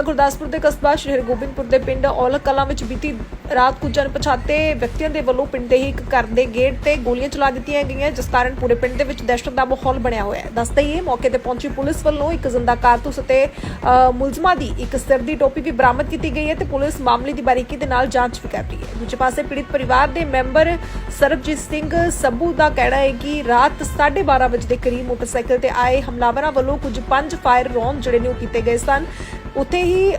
ਜ਼ਿਲ੍ਹਾ ਗੁਰਦਾਸਪੁਰ ਦੇ ਕਸਬਾ ਸ਼੍ਰੀ ਹਰਗੋਬਿੰਦਪੁਰ ਦੇ ਪਿੰਡ ਔਲਖ ਕਲਾਂ ਵਿੱਚ ਬੀਤੀ ਰਾਤ ਕੁਝ ਅਣਪਛਾਤੇ ਵਿਅਕਤੀਆਂ ਦੇ ਵੱਲੋਂ ਪਿੰਡ ਦੇ ਹੀ ਇੱਕ ਘਰ ਦੇ ਗੇਟ ਤੇ ਗੋਲੀਆਂ ਚਲਾ ਦਿੱਤੀਆਂ ਗਈਆਂ, ਜਿਸ ਕਾਰਨ ਪੂਰੇ ਪਿੰਡ ਦੇ ਵਿੱਚ ਦਹਿਸ਼ਤ ਦਾ ਮਾਹੌਲ ਬਣਿਆ ਹੋਇਆ ਹੈ। ਦੱਸਦੇ ਹੀ ਮੌਕੇ ਤੇ ਪਹੁੰਚੀ ਪੁਲਿਸ ਵੱਲੋਂ ਇੱਕ ਜ਼ਿੰਦਾ ਕਾਰਤੂਸ ਅਤੇ ਮੁਲਜ਼ਮਾਂ ਦੀ ਇੱਕ ਸਿਰ ਦੀ ਟੋਪੀ ਵੀ ਬਰਾਮਦ ਕੀਤੀ ਗਈ ਹੈ ਤੇ ਪੁਲਿਸ ਮਾਮਲੇ ਦੀ ਬਾਰੀਕੀ ਦੇ ਨਾਲ ਜਾਂਚ ਵੀ ਕਰ ਰਹੀ ਹੈ। ਦੂਜੇ ਪਾਸੇ ਪੀੜਿਤ ਪਰਿਵਾਰ ਦੇ ਮੈਂਬਰ ਸਰਬਜੀਤ ਸਿੰਘ ਸੱਭੂ ਦਾ ਕਹਿਣਾ ਹੈ ਕਿ ਰਾਤ 12:30 ਵਜੇ ਦੇ ਕਰੀਬ ਮੋਟਰਸਾਈਕਲ ਤੇ ਆਏ ਹਮਲਾਵਰਾਂ ਵੱਲੋਂ ਕੁਝ ਪੰਜ ਫਾਇਰ ਰੌਂਡ ਜਿਹੜੇ ਨੇ ਉਹ ਕੀਤੇ ਗਏ ਸਨ। ਉੱਥੇ ਹੀ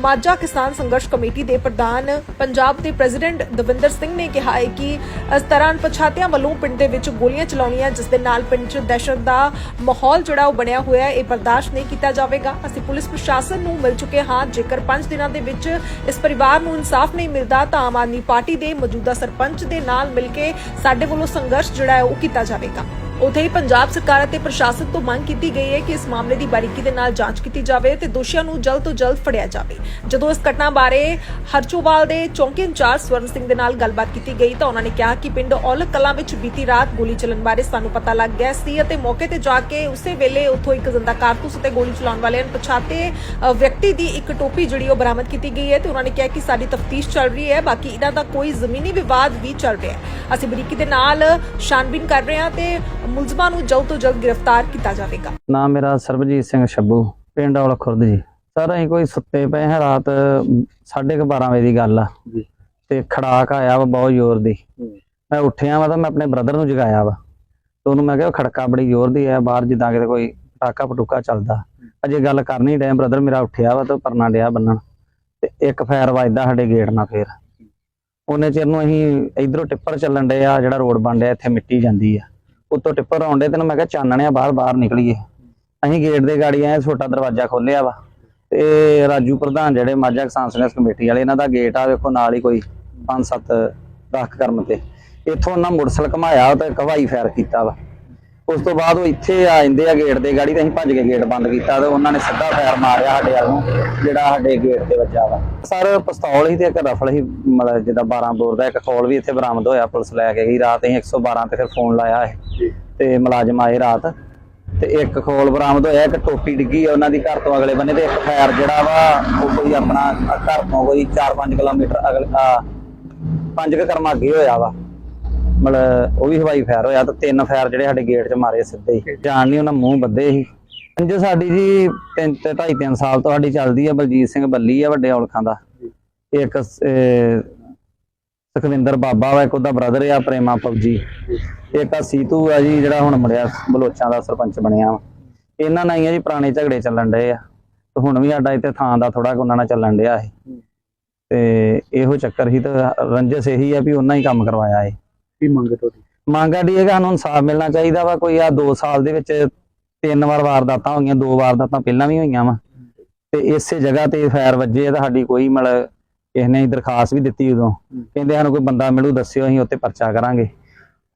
ਮਾਝਾ ਕਿਸਾਨ ਸੰਘਰਸ਼ ਕਮੇਟੀ ਦੇ ਪ੍ਰਧਾਨ ਪੰਜਾਬ ਦੇ ਪ੍ਰੈਜ਼ੀਡੈਂਟ ਦਵਿੰਦਰ ਸਿੰਘ ਨੇ ਕਿਹਾ ਹੈ ਕਿ ਇਸ ਤਰ੍ਹਾਂ ਪਛਾਤਿਆਂ ਵੱਲੋਂ ਪਿੰਡ ਦੇ ਵਿੱਚ ਗੋਲੀਆਂ ਚਲਾਉਣੀਆਂ, ਜਿਸ ਦੇ ਨਾਲ ਪਿੰਡ 'ਚ ਦਹਿਸ਼ਤ ਦਾ ਮਾਹੌਲ ਜਿਹੜਾ ਉਹ ਬਣਿਆ ਹੋਇਆ ਹੈ, ਇਹ ਬਰਦਾਸ਼ਤ ਨਹੀਂ ਕੀਤਾ ਜਾਵੇਗਾ। ਅਸੀਂ ਪੁਲਿਸ ਪ੍ਰਸ਼ਾਸਨ ਨੂੰ ਮਿਲ ਚੁੱਕੇ ਹਾਂ, ਜੇਕਰ 5 ਦਿਨਾਂ ਦੇ ਵਿੱਚ ਇਸ ਪਰਿਵਾਰ ਨੂੰ ਇਨਸਾਫ ਨਹੀਂ ਮਿਲਦਾ, ਤਾਂ ਆਮ ਆਦਮੀ ਪਾਰਟੀ ਦੇ ਮੌਜੂਦਾ ਸਰਪੰਚ ਦੇ ਨਾਲ ਮਿਲ ਕੇ ਸਾਡੇ ਵੱਲੋਂ ਸੰਘਰਸ਼ ਜਿਹੜਾ ਹੈ ਉਹ ਕੀਤਾ ਜਾਵੇਗਾ। ਉਥੇ ਹੀ ਪੰਜਾਬ ਸਰਕਾਰ ਅਤੇ ਪ੍ਰਸ਼ਾਸਨ ਤੋਂ ਮੰਗ ਕੀਤੀ ਗਈ ਹੈ ਕਿ ਇਸ ਮਾਮਲੇ ਦੀ ਬਾਰੀਕੀ ਦੇ ਨਾਲ ਜਾਂਚ ਕੀਤੀ ਜਾਵੇ ਤੇ ਦੋਸ਼ੀਆਂ ਨੂੰ ਜਲਦ ਤੋਂ ਜਲਦ ਫੜਿਆ ਜਾਵੇ। ਜਦੋਂ ਇਸ ਘਟਨਾ ਬਾਰੇ ਹਰਚੋਵਾਲ ਦੇ ਚੌਂਕੀ ਇੰਚਾਰਜ ਸਵਰਨ ਸਿੰਘ ਦੇ ਨਾਲ ਗੱਲਬਾਤ ਕੀਤੀ ਗਈ ਤਾਂ ਉਹਨਾਂ ਨੇ ਕਿਹਾ ਕਿ ਪਿੰਡ ਔਲਖ ਕਲਾਂ ਵਿੱਚ ਬੀਤੀ ਰਾਤ ਗੋਲੀ ਚੱਲਣ ਬਾਰੇ ਸਾਨੂੰ ਪਤਾ ਲੱਗ ਗਿਆ ਸੀ ਅਤੇ ਮੌਕੇ ਤੇ ਜਾ ਕੇ ਉਸੇ ਵੇਲੇ ਉੱਥੋਂ ਇੱਕ ਜ਼ਿੰਦਾ ਕਾਰਤੂਸ ਅਤੇ ਗੋਲੀ ਚਲਾਉਣ ਵਾਲੇ ਅਣਪਛਾਤੇ ਅ, ਵਿਅਕਤੀ ਦੀ ਇੱਕ ਟੋਪੀ ਜਿਹੜੀ ਉਹ ਬਰਾਮਦ ਕੀਤੀ ਗਈ ਹੈ ਤੇ ਉਹਨਾਂ ਨੇ ਕਿਹਾ ਕਿ ਸਾਡੀ ਤਫਤੀਸ਼ ਚੱਲ ਰਹੀ ਹੈ ਬਾਕੀ ਇਹਨਾਂ ਦਾ ਕੋਈ ਜ਼ਮੀਨੀ ਵਿਵਾਦ ਵੀ ਚੱਲ ਰਿਹਾ ਹੈ। ਅਸੀਂ ਬਰੀਕੀ ਦੇ ਨਾਲ ਛਾਨਬੀਨ ਕਰ ਰਹੇ ਹਾਂ ਤੇ ਮੁਲਜ਼ਮਾਂ ਨੂੰ ਜਲਦ ਤੋਂ ਜਲਦ ਗ੍ਰਿਫਤਾਰ ਕੀਤਾ ਜਾਵੇਗਾ। ਨਾਮ ਮੇਰਾ ਸਰਬਜੀਤ ਸਿੰਘ ਛੱਬੂ ਪਿੰਡ ਔਲ ਖੁਰਦ ਜੀ। ਸਰ ਅਸੀਂ ਕੋਈ ਸੁੱਤੇ ਪਏ ਹਾਂ ਰਾਤ 12:30 ਵਜੇ ਦੀ ਗੱਲ ਆ। ਤੇ ਖੜਾਕ ਆਇਆ ਵਾ ਬਹੁਤ ਜ਼ੋਰ ਦੀ। ਮੈਂ ਉੱਠਿਆ ਵਾ ਤਾਂ ਮੈਂ ਆਪਣੇ ਬ੍ਰਦਰ ਨੂੰ ਜਗਾਇਆ ਵਾ। ਤੇ ਉਹਨੂੰ ਮੈਂ ਕਿਹਾ ਖੜਕਾ ਬੜੀ ਜ਼ੋਰ ਦੀ ਆ ਬਾਹਰ ਜਿੱਦਾਂ ਕਿਤੇ ਕੋਈ ਪਟਾਕਾ ਪਟੂਕਾ ਚੱਲਦਾ। ਅਜੇ ਗੱਲ ਕਰਨੀ ਡਿਆ ਬ੍ਰਦਰ ਮੇਰਾ ਉੱਠਿਆ ਵਾ ਤੇ ਪਰਨਾ ਡਿਆ ਬੰਨਣ। ਤੇ ਇੱਕ ਫਾਇਰ ਵੱਜਦਾ ਸਾਡੇ ਗੇਟ ਨਾਲ ਫੇਰ। ਉਹਨੇ ਚਿਰ ਨੂੰ ਅਸੀਂ ਇਧਰੋਂ ਟਿੱਪਰ ਚੱਲਣ ਡਿਆ ਆ ਜਿਹੜਾ ਰੋਡ ਬਣ ਡਿਆ ਇੱਥੇ ਮਿੱਟੀ ਜਾਂਦੀ ਆ। ਉੱਤੋਂ ਟਿੱਪਰ ਆਉਂਦੇ ਤੈਨੂੰ ਮੈਂ ਕਿਹਾ ਚਾਨਣਿਆ ਬਾਹਰ ਬਾਹਰ ਨਿਕਲੀਏ। ਅਸੀਂ ਗੇਟ ਦੇ ਗਾੜੀ ਆਏ, ਛੋਟਾ ਦਰਵਾਜ਼ਾ ਖੋਲਿਆ ਵਾ। ਤੇ ਰਾਜੂ ਪ੍ਰਧਾਨ ਜਿਹੜੇ ਮਾਝਾ ਕਿਸਾਨ ਸੰਘਰਸ਼ ਕਮੇਟੀ ਵਾਲੇ, ਇਹਨਾਂ ਦਾ ਗੇਟ ਆ, ਵੇਖੋ, ਨਾਲ ਹੀ ਕੋਈ 5-7 ਰੱਖ ਕਰਮ ਤੇ। ਇਥੋਂ ਉਹਨਾਂ ਮੁਰਸਲ ਘਮਾਇਆ ਤੇ ਇੱਕ ਹਵਾਈ ਫਾਇਰ ਕੀਤਾ ਵਾ। ਉਸ ਤੋਂ ਬਾਅਦ ਉਹ ਇੱਥੇ ਆ ਜਾਂਦੇ ਆ ਗੇਟ ਦੇ ਗਾੜੀ ਤੇ ਅਸੀਂ ਭੱਜ ਕੇ ਗੇਟ ਬੰਦ ਕੀਤਾ ਤੇ ਉਹਨਾਂ ਨੇ ਸਿੱਧਾ ਫਾਇਰ ਮਾਰਿਆ ਸਾਡੇ ਵੱਲ ਨੂੰ, ਜਿਹੜਾ ਸਾਡੇ ਗੇਟ ਤੇ ਵੱਜਾ ਵਾ ਸਰ, ਪਿਸਤੌਲ ਹੀ ਤੇ ਇੱਕ ਰਫਲ ਹੀ, ਮਤਲਬ ਜਿੱਦਾਂ 12 ਬੋਰ ਦਾ ਇੱਕ ਖੋਲ ਵੀ ਇੱਥੇ ਬਰਾਮਦ ਹੋਇਆ ਪੁਲਿਸ ਲੈ ਕੇ ਗਈ ਰਾਤ ਅਸੀਂ 112 ਤੇ ਫਿਰ ਫੋਨ ਲਾਇਆ ਇਹ, ਤੇ ਮੁਲਾਜ਼ਮ ਆਏ ਰਾਤ, ਤੇ ਇੱਕ ਖੋਲ ਬਰਾਮਦ ਹੋਇਆ, ਇੱਕ ਟੋਪੀ ਡਿੱਗੀ ਉਹਨਾਂ ਦੀ ਘਰ ਤੋਂ ਅਗਲੇ ਬੰਨੇ ਤੇ, ਇੱਕ ਫਾਇਰ ਜਿਹੜਾ ਵਾ, ਉਹ ਕੋਈ ਆਪਣਾ ਘਰ ਤੋਂ ਕੋਈ 4-5 ਕਿਲੋਮੀਟਰ ਅਗਲੇ 5 ਕਰਮਾ ਅੱਗੇ ਹੋਇਆ ਵਾ। ਮਤਲਬ ਉਹ ਵੀ ਹਵਾਈ ਫਾਇਰ ਹੋਇਆ ਤੇ ਤਿੰਨ ਫਾਇਰ ਜਿਹੜੇ ਸਾਡੇ ਗੇਟ 'ਚ ਮਾਰੇ ਸਿੱਧੇ ਹੀ। ਜਾਣ ਨਹੀਂ ਉਹਨਾਂ ਮੂੰਹ ਬੱਦੇ ਸੀ ਜੋ ਸਾਡੀ ਜੀ ਤਿੰਨ ਤੇ ਢਾਈ ਤਿੰਨ ਸਾਲ ਤੋਂ ਸਾਡੀ ਚੱਲਦੀ ਆ ਬਲਜੀਤ ਸਿੰਘ ਬੱਲੀ ਆ ਵੱਡੇ ਔਲਖਾਂ ਦਾ। ਇੱਕ ਸੁਖਵਿੰਦਰ ਬਾਬਾ ਵਾ ਇੱਕ ਉਹਦਾ ਬ੍ਰਦਰ ਆ ਪ੍ਰੇਮਾ ਪਬਜੀ ਇੱਕ ਆ ਸੀਤੂ ਆ ਜੀ ਜਿਹੜਾ ਹੁਣ ਮੁੜਿਆ ਬਲੋਚਾਂ ਦਾ ਸਰਪੰਚ ਬਣਿਆ ਇਹਨਾਂ ਨਾਲ ਹੀ ਆ ਜੀ ਪੁਰਾਣੇ ਝਗੜੇ ਚੱਲਣ ਡਏ ਆ। ਤੇ ਹੁਣ ਵੀ ਸਾਡਾ ਇੱਥੇ ਥਾਂ ਦਾ ਥੋੜਾ ਉਹਨਾਂ ਨਾਲ ਚੱਲਣ ਡਿਆ ਇਹ। ਤੇ ਇਹੋ ਚੱਕਰ ਹੀ ਤਾਂ ਰੰਜਸ ਇਹੀ ਆ ਵੀ ਉਹਨਾਂ ਹੀ ਕੰਮ ਕਰਵਾਇਆ ਇਹ। ਕੀ ਮੰਗ ਹੈ ਤੁਹਾਡੀ? ਮੰਗ ਸਾਡੀ ਇਹ ਸਾਨੂੰ ਇਨਸਾਫ ਮਿਲਣਾ ਚਾਹੀਦਾ ਵਾ। ਕੋਈ ਆ 2 ਸਾਲ ਦੇ ਵਿੱਚ ਤਿੰਨ ਵਾਰ ਵਾਰਦਾਤਾਂ ਹੋਈਆਂ, ਦੋ ਵਾਰਦਾਤਾਂ ਪਹਿਲਾਂ ਵੀ ਹੋਈਆਂ ਵਾ। ਤੇ ਇਸੇ ਜਗ੍ਹਾ ਤੇ ਫਾਇਰ ਵੱਜੇ ਤਾਂ ਸਾਡੀ ਕੋਈ ਮਤਲਬ ਕਿਸੇ ਨੇ ਦਰਖਾਸਤ ਵੀ ਦਿੱਤੀ ਉਦੋਂ। ਕਹਿੰਦੇ ਸਾਨੂੰ ਕੋਈ ਬੰਦਾ ਮਿਲੂ, ਦੱਸਿਓ, ਅਸੀਂ ਉੱਤੇ ਪਰਚਾ ਕਰਾਂਗੇ।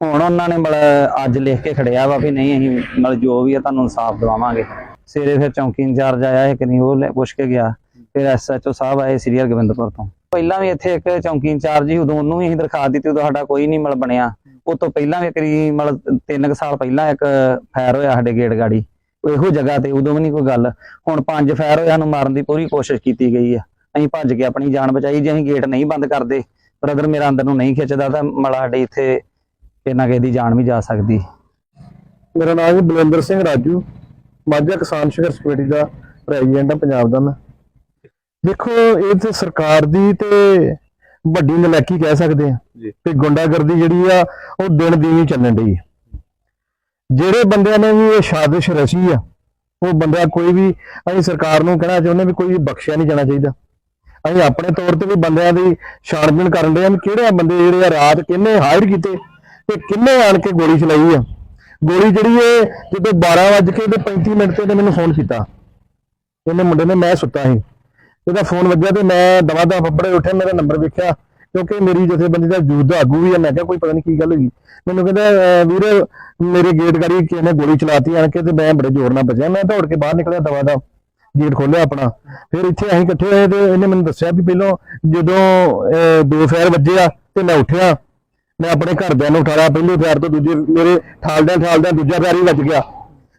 ਹੁਣ ਉਹਨਾਂ ਨੇ ਮਤਲਬ ਅੱਜ ਲਿਖ ਕੇ ਖੜਿਆ ਵਾ ਵੀ ਨਹੀਂ, ਅਸੀਂ ਮਤਲਬ ਜੋ ਵੀ ਆ ਤੁਹਾਨੂੰ ਇਨਸਾਫ ਦਿਵਾਵਾਂਗੇ। ਸਵੇਰੇ ਫਿਰ ਚੌਂਕੀ ਇੰਚਾਰਜ ਆਇਆ ਇੱਕ ਨਹੀਂ, ਉਹ ਪੁੱਛ ਕੇ ਗਿਆ। ਫਿਰ ਐਸਐਚਓ ਸਾਹਿਬ ਆਏ ਸ੍ਰੀ ਹਰਗੋਬਿੰਦਪੁਰ ਤੋਂ। ਪਹਿਲਾਂ ਵੀ ਇੱਥੇ ਇੱਕ ਚੌਂਕੀ ਇੰਚਾਰਜ ਸੀ, ਉਦੋਂ ਉਹਨੂੰ ਵੀ ਅਸੀਂ ਦਰਖਾਸਤ ਦਿੱਤੀ, ਉਦੋਂ ਸਾਡਾ ਕੋਈ ਨਹੀਂ ਮਤਲਬ ਬਣਿਆ। ਉਹ ਤੋਂ ਪਹਿਲਾਂ ਵੀ ਕਰੀ, ਮਤਲਬ ਤਿੰਨ ਸਾਲ ਪਹਿਲਾਂ ਇੱਕ ਫਾਇਰ ਹੋਇਆ ਸਾਡੇ ਗੇਟ ਗਾੜੀ। ਇਹੋ ਜਗ੍ਹਾ ਤੇ, ਉਦੋਂ ਵੀ ਨਹੀਂ ਕੋਈ ਗੱਲ। ਹੁਣ ਪੰਜ ਫਾਇਰ ਹੋਇਆ ਨੂੰ ਮਾਰਨ ਦੀ ਪੂਰੀ ਕੋਸ਼ਿਸ਼ ਕੀਤੀ ਗਈ ਆ। ਅਸੀਂ ਭੱਜ ਕੇ ਆਪਣੀ ਜਾਨ ਬਚਾਈ, ਜੇ ਅਸੀਂ ਗੇਟ ਨਹੀਂ ਬੰਦ ਕਰਦੇ, ਬ੍ਰਦਰ ਮੇਰਾ ਅੰਦਰ ਨੂੰ ਨਹੀਂ ਖਿੱਚਦਾ, ਤਾਂ ਮਤਲਬ ਸਾਡੇ ਇੱਥੇ ਕਿੰਨਾ ਕਿਸੇ ਦੀ ਜਾਨ ਵੀ ਜਾ ਸਕਦੀ। ਮੇਰਾ ਨਾਮ ਹੈ ਬਲਵਿੰਦਰ ਸਿੰਘ ਰਾਜੂ। ਮਾਝਾ ਕਿਸਾਨ ਸੰਘਰਸ਼ ਕਮੇਟੀ ਦਾ ਪ੍ਰੈਜ਼ੀਡੈਂਟ ਹਾਂ ਪੰਜਾਬ ਦਾ ਮੈਂ। ਦੇਖੋ ਇਹ ਤੇ ਸਰਕਾਰ ਦੀ ਤੇ ਵੱਡੀ ਨਲਾਇਕੀ ਕਹਿ ਸਕਦੇ ਆ ਤੇ ਗੁੰਡਾਗਰਦੀ ਜਿਹੜੀ ਆ ਉਹ ਦਿਨ ਦੀਵੀਂ ਚੱਲਣ ਡਈ। ਹੈ ਜਿਹੜੇ ਬੰਦਿਆਂ ਨੇ ਵੀ ਇਹ ਸਾਜ਼ਿਸ਼ ਰਚੀ ਆ ਉਹ ਬੰਦਾ ਕੋਈ ਵੀ ਅਸੀਂ ਸਰਕਾਰ ਨੂੰ ਕਹਿਣਾ ਚਾਹੁੰਦੇ ਵੀ ਕੋਈ ਬਖਸ਼ਿਆ ਨਹੀਂ ਜਾਣਾ ਚਾਹੀਦਾ। ਅਸੀਂ ਆਪਣੇ ਤੌਰ ਤੇ ਵੀ ਬੰਦਿਆਂ ਦੀ ਛਾਣਬੀਣ ਕਰਨ ਦੇ ਆ ਵੀ ਕਿਹੜੇ ਬੰਦੇ ਜਿਹੜੇ ਆ ਰਾਤ ਕਿੰਨੇ ਹਾਇਰ ਕੀਤੇ ਤੇ ਕਿੰਨੇ ਆਣ ਕੇ ਗੋਲੀ ਚਲਾਈ ਆ। ਗੋਲੀ ਜਿਹੜੀ ਇਹ ਜਦੋਂ 12 ਵਜੇ ਕੇ ਤੇ 35 ਮਿੰਟ ਤੇ ਮੈਨੂੰ ਫੋਨ ਕੀਤਾ। ਇਹਨੇ ਮੁੰਡੇ ਨੇ ਮੈਂ ਸੁੱਤਾ ਸੀ। ਇਹਦਾ ਫੋਨ ਵੱਜਿਆ ਤੇ ਮੈਂ ਦਵਾ ਦਾ ਫੱਬੜੇ ਉੱਠਿਆ ਮੇਰਾ ਨੰਬਰ ਵੇਖਿਆ ਕਿਉਂਕਿ ਮੇਰੀ ਜਥੇਬੰਦੀ ਦਾ ਯੂਥ ਦਾ ਆਗੂ ਵੀ ਆ। ਮੈਂ ਕਿਹਾ ਕੋਈ ਪਤਾ ਨਹੀਂ ਕੀ ਗੱਲ ਹੋਈ। ਮੈਨੂੰ ਕਹਿੰਦਾ ਵੀਰ ਮੇਰੇ ਗੇਟ ਗਾੜੀ ਕਿਸੇ ਨੇ ਗੋਲੀ ਚਲਾਤੀ ਆਣ ਕੇ ਤੇ ਮੈਂ ਬੜੇ ਜ਼ੋਰ ਨਾਲ ਬਚਿਆ ਮੈਂ ਦੌੜ ਕੇ ਬਾਹਰ ਨਿਕਲਿਆ ਦਵਾ ਦਾ ਗੇਟ ਖੋਲਿਆ ਆਪਣਾ। ਫਿਰ ਇੱਥੇ ਅਸੀਂ ਇਕੱਠੇ ਹੋਏ ਤੇ ਇਹਨੇ ਮੈਨੂੰ ਦੱਸਿਆ ਵੀ ਪਹਿਲਾਂ ਜਦੋਂ ਅਹ, ਦੋ ਫੇਰ ਵੱਜਿਆ ਤੇ ਮੈਂ ਉੱਠਿਆ। ਮੈਂ ਆਪਣੇ ਘਰਦਿਆਂ ਨੂੰ ਉਠਾਇਆ ਪਹਿਲੇ ਫੇਰ ਤੋਂ ਦੂਜੇ ਮੇਰੇ ਠਾਲਦਿਆਂ ਠਾਲਦਿਆਂ ਦੂਜਾ ਫੇਰ ਹੀ ਵੱਜ ਗਿਆ।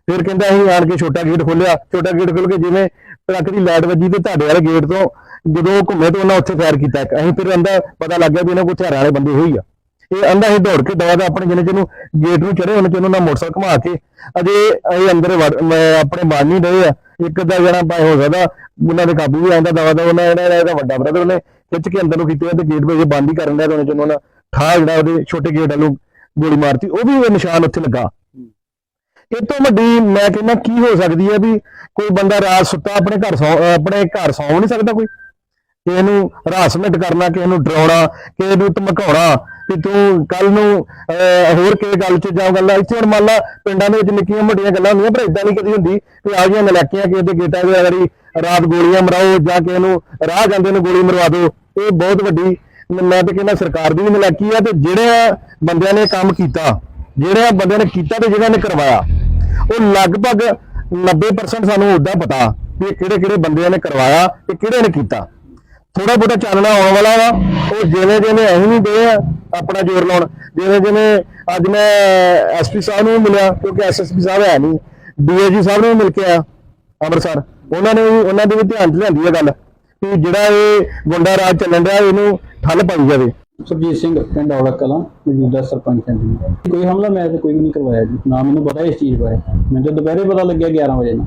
ਫਿਰ ਕਹਿੰਦਾ ਅਸੀਂ ਆਣ ਕੇ ਛੋਟਾ ਗੇਟ ਖੋਲਿਆ ਛੋਟਾ ਗੇਟ ਖੋਲ ਕੇ ਜਿਵੇਂ ਟਰੱਕ ਦੀ ਲਾਈਟ ਵੱਜੀ ਤੇ ਤੁਹਾਡੇ ਵਾਲੇ ਗੇਟ ਤੋਂ ਜਦੋਂ ਉਹ ਘੁੰਮੇ ਤੇ ਉਹਨਾਂ ਉੱਥੇ ਫਾਇਰ ਕੀਤਾ ਅਸੀਂ ਫਿਰ ਅੰਦਾ ਪਤਾ ਲੱਗ ਗਿਆ ਵੀ ਇਹਨਾਂ ਕੋਲ ਹਥਿਆਰਾਂ ਵਾਲੇ ਬੰਦੇ ਹੋਈ ਆ। ਇਹ ਅੰਦਾ ਇਹ ਦੌੜ ਕੇ ਦਵਾ ਦਾ ਆਪਣੇ ਜਿਹਨੇ ਜਿਹਨੂੰ ਗੇਟ ਨੂੰ ਚੜੇ ਉਹਨੇ ਜਿਹਨੂੰ ਨਾ ਮੋਟਰਸਾਈਕਲ ਘੁਮਾ ਕੇ ਅਜੇ ਇਹ ਅੰਦਰ ਵੜ- ਮੈਂ ਆਪਣੇ ਮਾਰ ਨਹੀਂ ਰਹੇ ਆ। ਇੱਕ ਦਾ ਜਣਾ ਪਾ ਹੋ ਸਕਦਾ, ਉਹਨਾਂ ਦੇ ਕਾਬੂ ਵੀ ਆਂਦਾ ਦਵਾ ਦਾ ਉਹਨਾਂ ਇਹਦਾ ਇਹਦਾ ਵੱਡਾ ਬ੍ਰਦਰ ਉਹਨੇ ਖਿੱਚ ਕੇ ਅੰਦਰ ਨੂੰ ਕੀਤੇ ਤੇ ਗੇਟ ਵਿੱਚ ਬੰਦ ਹੀ ਕਰਨ ਦਾ ਉਹਨੇ ਜਿਹਨੂੰ ਨਾ ਠਾ ਜਿਹੜਾ ਉਹਦੇ ਛੋਟੇ ਗੇਟ ਵੱਲੋਂ ਗੋਲੀ ਮਾਰਤੀ। ਉਹ ਵੀ ਨਿਸ਼ਾਨ ਉੱਥੇ ਲੱਗਾ। ਇਹ ਤੋਂ ਵੱਡੀ ਮੈਂ ਕਹਿੰਦਾ ਕੀ ਹੋ ਸਕਦੀ ਹੈ ਵੀ ਕੋਈ ਬੰਦਾ ਰਾਤ ਸੁੱਤਾ ਆਪਣੇ ਘਰ ਸੌ ਆਪਣੇ ਘਰ ਸੌਂ ਨਹੀਂ ਸਕਦਾ ਕੋਈ। ਕਿਸੇ ਨੂੰ ਹਰਾਸਮੈਂਟ ਕਰਨਾ ਕਿਸੇ ਨੂੰ ਡਰਾਉਣਾ ਕਿਸੇ ਨੂੰ ਧਮਕਾਉਣਾ ਕਿ ਤੂੰ ਕੱਲ ਨੂੰ ਅਹ, ਹੋਰ ਕਿਸੇ ਗੱਲ 'ਚ ਜਾ ਗੱਲ। ਇੱਥੇ ਹੁਣ ਮੰਨ ਲਾ ਪਿੰਡਾਂ ਦੇ ਵਿੱਚ ਨਿੱਕੀਆਂ ਮੋਟੀਆਂ ਗੱਲਾਂ ਹੁੰਦੀਆਂ ਪਰ ਇਦਾਂ ਨਹੀਂ ਕਦੀ ਹੁੰਦੀ ਕਿ ਆ ਗਈਆਂ ਨਲਾਕੀਆਂ ਕਿਸੇ ਦੇ ਗੇਟਾਂ ਦੇ ਅਗਰੀ ਰਾਤ ਗੋਲੀਆਂ ਮਰਾਓ ਜਾਂ ਕਿਸੇ ਨੂੰ ਰਾਹ ਜਾਂਦੇ ਨੂੰ ਗੋਲੀ ਮਰਵਾ ਦਿਓ। ਇਹ ਬਹੁਤ ਵੱਡੀ ਮੈਂ ਤਾਂ ਕਹਿੰਦਾ ਸਰਕਾਰ ਦੀ ਵੀ ਨਲਾਕੀ ਆ ਤੇ ਜਿਹੜੇ ਬੰਦਿਆਂ ਨੇ ਕੰਮ ਕੀਤਾ ਜਿਹੜੇ ਬੰਦਿਆਂ ਨੇ ਕੀਤਾ ਤੇ ਜਿਹਨਾਂ ਨੇ ਕਰਵਾਇਆ ਉਹ ਲਗਭਗ 90% ਸਾਨੂੰ ਉਦਾਂ ਪਤਾ ਵੀ ਇਹ ਕਿਹੜੇ ਕਿਹੜੇ ਬੰਦਿਆਂ ਨੇ ਕਰਵਾਇਆ ਤੇ ਕਿਹੜੇ ਨੇ ਕੀਤਾ। ਥੋੜਾ ਬਹੁਤਾ ਚਾਨਣਾ ਆਉਣ ਵਾਲਾ ਵਾ, ਉਹ ਜਿਵੇਂ ਜਿਵੇਂ ਅਸੀਂ ਵੀ ਦੇ ਆ ਆਪਣਾ ਜ਼ੋਰ ਲਾਉਣ, ਜਿਵੇਂ ਜਿਵੇਂ ਅੱਜ ਮੈਂ ਐਸਪੀ ਸਾਹਿਬ ਨੂੰ ਵੀ ਮਿਲਿਆ, ਕਿਉਂਕਿ ਐਸਐਸਪੀ ਸਾਹਿਬ ਹੈ ਨਹੀਂ ਡੀਏਜੀ ਸਾਹਿਬ ਨੂੰ ਵੀ ਮਿਲ ਕੇ ਆਇਆ, ਅੰਮ੍ਰਿਤਸਰ। ਉਹਨਾਂ ਨੇ ਉਹਨਾਂ ਦੇ ਵੀ ਧਿਆਨ 'ਚ ਲਿਆਂਦੀ ਹੈ ਗੱਲ ਕਿ ਜਿਹੜਾ ਇਹ ਗੁੰਡਾ ਰਾਜ ਚੱਲਣ ਰਿਹਾ ਇਹਨੂੰ ਠੱਲ ਪਾਈ ਜਾਵੇ। ਸੁਰਜੀਤ ਸਿੰਘ ਪਿੰਡ ਔਲਖ ਕਲਾਂ ਮੌਜੂਦਾ ਸਰਪੰਚ ਹਾਂ ਜੀ। ਕੋਈ ਹਮਲਾ ਮੈਂ ਤਾਂ ਕੋਈ ਵੀ ਨਹੀਂ ਕਰਵਾਇਆ ਜੀ। ਨਾ ਮੈਨੂੰ ਪਤਾ ਇਸ ਚੀਜ਼ ਬਾਰੇ। ਮੈਨੂੰ ਤਾਂ ਦੁਪਹਿਰੇ ਪਤਾ ਲੱਗਿਆ 11 ਵਜੇ ਨਾਲ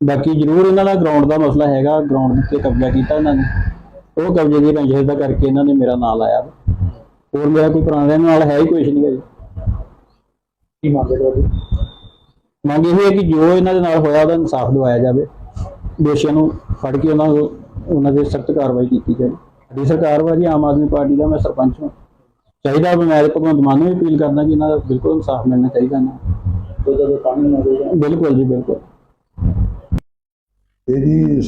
ਬਾਕੀ ਜ਼ਰੂਰ ਇਹਨਾਂ ਦਾ ਗਰਾਊਂਡ ਦਾ ਮਸਲਾ ਹੈਗਾ। ਗਰਾਊਂਡ ਤੇ ਕਬਜ਼ਾ ਕੀਤਾ ਇਹਨਾਂ ਨੇ। ਉਹ ਕਬਜ਼ੇ ਦੀ ਰੰਜਿਸ਼ ਦਾ ਕਰਕੇ ਇਹਨਾਂ ਨੇ ਮੇਰਾ ਨਾਮ ਲਾਇਆ। ਹੋਰ ਮੇਰਾ ਕੋਈ ਪੁਰਾਣੇ ਨਾਲ ਹੈ ਹੀ ਕੁਛ ਨਹੀਂ ਜੀ ਕੀ ਮੰਗਦੇ ਤੁਹਾਡੀ? ਮੰਗ ਇਹ ਹੈ ਕਿ ਜੋ ਇਹਨਾਂ ਦੇ ਨਾਲ ਹੋਇਆ ਉਹਦਾ ਇਨਸਾਫ ਦਿਵਾਇਆ ਜਾਵੇ। ਦੋਸ਼ੀਆਂ ਨੂੰ ਫੜ ਕੇ ਉਹਨਾਂ ਨੂੰ ਉਹਨਾਂ ਦੇ ਸਖਤ ਕਾਰਵਾਈ ਕੀਤੀ ਜਾਵੇ। ਸਾਡੀ ਸਰਕਾਰ ਵਾ ਜੀ ਆਮ ਆਦਮੀ ਪਾਰਟੀ ਦਾ ਮੈਂ ਸਰਪੰਚ ਹਾਂ। ਚਾਹੀਦਾ ਵੀ ਮੈਂ ਤਾਂ ਭਗਵੰਤ ਮਾਨ ਨੂੰ ਵੀ ਅਪੀਲ ਕਰਦਾ ਕਿ ਇਹਨਾਂ ਦਾ ਬਿਲਕੁਲ ਇਨਸਾਫ ਮਿਲਣਾ ਚਾਹੀਦਾ ਨਾ। ਬਿਲਕੁਲ ਜੀ ਬਿਲਕੁਲ। ਇਹ ਜੀ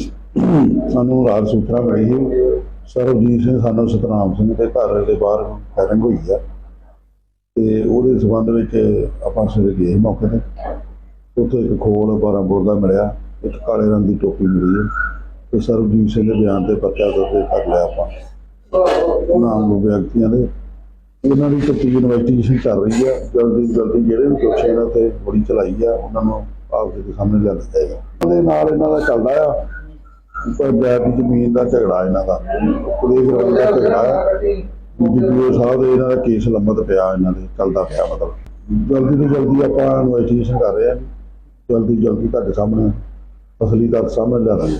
ਸਾਨੂੰ ਰਾਤ ਸੂਚਨਾ ਮਿਲੀ ਹੈ ਸਰਬਜੀਤ ਸਿੰਘ ਸਾਨੂੰ ਸਤਨਾਮ ਸਿੰਘ ਦੇ ਘਰ ਦੇ ਬਾਹਰ ਫਾਇਰਿੰਗ ਹੋਈ ਆ। ਤੇ ਉਹਦੇ ਸਬੰਧ ਵਿੱਚ ਆਪਾਂ ਸਵੇਰੇ ਗਏ ਮੌਕੇ ਤੇ। ਉੱਥੇ ਇੱਕ ਖੋਲ 12 ਬੋਰ ਦਾ ਮਿਲਿਆ। ਇੱਕ ਕਾਲੇ ਰੰਗ ਦੀ ਟੋਪੀ ਮਿਲੀ ਹੈ ਤੇ ਸਰਬਜੀਤ ਸਿੰਘ ਦੇ ਬਿਆਨ ਤੇ ਪਰਚਾ ਦਰਜ ਕਰ ਲਿਆ ਆਪਾਂ। ਨਾਮ ਨੂੰ ਵਿਅਕਤੀਆਂ ਦੇ। ਇਹਨਾਂ ਦੀ ਤਫਤੀਸ਼ ਇਨਵੈਸਟੀਗੇਸ਼ਨ ਚੱਲ ਰਹੀ ਆ। ਜਲਦੀ ਜਲਦੀ ਜਿਹੜੇ ਵੀ ਦੋਸ਼ੀ ਇਹਨਾਂ ਤੇ ਗੋਲੀ ਚਲਾਈ ਆ, ਉਹਨਾਂ ਨੂੰ ਆਪ ਦੇ ਸਾਹਮਣੇ ਲਿਆਂਦਾ ਜਾਏਗਾ ਉਹਦੇ ਨਾਲ ਇਹਨਾਂ ਦਾ ਚੱਲਦਾ ਆ, ਪਰ ਦੀ ਜ਼ਮੀਨ ਦਾ ਝਗੜਾ ਇਹਨਾਂ ਦਾ। ਪੁਲਿਸ ਰੋਡ ਦਾ ਝਗੜਾ ਆ। ਜੀਪੀਓ ਸਾਹਿਬ ਦੇ ਇਹਨਾਂ ਦਾ ਕੇਸ ਲੰਮਤ ਪਿਆ, ਇਹਨਾਂ ਦੇ ਚੱਲਦਾ ਪਿਆ ਮਤਲਬ। ਜਲਦੀ ਤੋਂ ਜਲਦੀ ਆਪਾਂ ਇਨਵੈਸਟੀਗੇਸ਼ਨ ਕਰ ਰਹੇ ਹਾਂ ਜਲਦੀ ਜਲਦੀ ਤੁਹਾਡੇ ਸਾਹਮਣੇ ਅਸਲੀ ਤੱਥ ਸਾਹਮਣੇ ਲਿਆਵਾਂਗੇ